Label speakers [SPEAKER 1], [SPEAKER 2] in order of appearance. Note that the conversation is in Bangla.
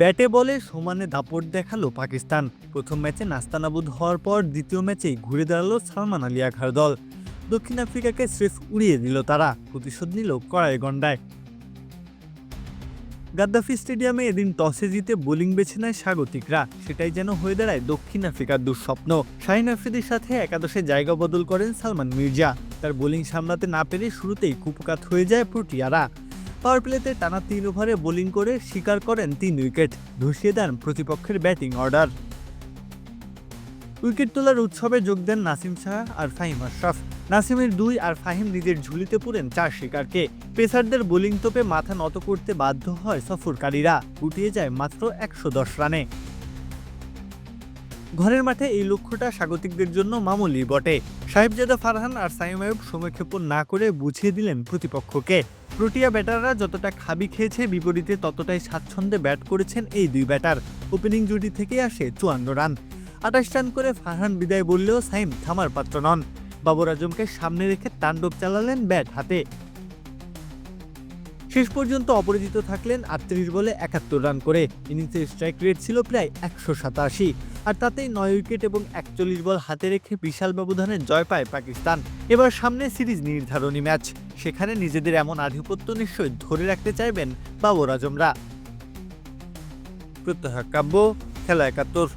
[SPEAKER 1] ব্যাটে বলে সমানে দাপট দেখাল পাকিস্তান। প্রথম ম্যাচে নাস্তানাবুদ হওয়ার পর দ্বিতীয় ম্যাচেই ঘুরে দাঁড়াল সালমান আলী আখার দল। দক্ষিণ আফ্রিকাকে স্রেফ উড়িয়ে দিল তারা, প্রতিশোধ নিল কড়াই গন্ডায় গাদ্দাফি স্টেডিয়ামে এদিন টসে জিতে বোলিং বেছে নেয় স্বাগতিকরা, সেটাই যেন হয়ে দাঁড়ায় দক্ষিণ আফ্রিকার দুঃস্বপ্ন। শাহিন আফ্রিদির সাথে একাদশে জায়গা বদল করেন সালমান মির্জা। তার বোলিং সামলাতে না পেরে শুরুতেই কুপকাত হয়ে যায় প্রোটিয়ারা। পাওয়ার প্লেতে টানা তিন ওভারে বোলিং করে শিকার করেন তিন উইকেট, ধসিয়ে দেন প্রতিপক্ষের ব্যাটিং অর্ডার। উইকেট তোলার উৎসবে যোগ দেন নাসিম শাহ আর ফাহিম আশরাফ। নাসিমের দুই আর ফাহিম নিজের ঝুলিতে পুরেন চার শিকারকে। পেসারদের বোলিং তোপে মাথা নত করতে বাধ্য হয় সফরকারীরা, গুটিয়ে যায় মাত্র একশো দশ রানে। ঘরের মাঠে এই লক্ষ্যটা স্বাগতিকদের জন্য মামুলি বটে। সাহেবজাদা ফারহান আর সাইম আয়ুব সময়ক্ষেপণ না করে বুঝিয়ে দিলেন প্রতিপক্ষকে। প্রোটিয়া ব্যাটাররা যতটা খাবি খেয়েছে, বিপরীতে ততটাই স্বাচ্ছন্দ্যে ব্যাট করেছেন এই দুই ব্যাটার। ওপেনিং জুটি থেকে আসে চুয়ান্ন রান। আঠাশ রান করে ফারহান বিদায় বললেও সাইম থামার পাত্র নন। বাবর আজমকে সামনে রেখে তাণ্ডব চালালেন ব্যাট হাতে। শেষ পর্যন্ত অপরাজিত থাকলেন আটত্রিশ বলে একাত্তর রান করে। ইনিংসের স্ট্রাইক রেট ছিল প্রায় একশো সাতাশি, আর তাতেই নয় উইকেট এবং একচল্লিশ বল হাতে রেখে বিশাল ব্যবধানে জয় পায় পাকিস্তান। এবার সামনে সিরিজ নির্ধারণী ম্যাচ, সেখানে নিজেদের এমন আধিপত্য নিশ্চয়ই ধরে রাখতে চাইবেন বাবর আজমরা। প্রত্যহ কাব্য, খেলা একাত্তর।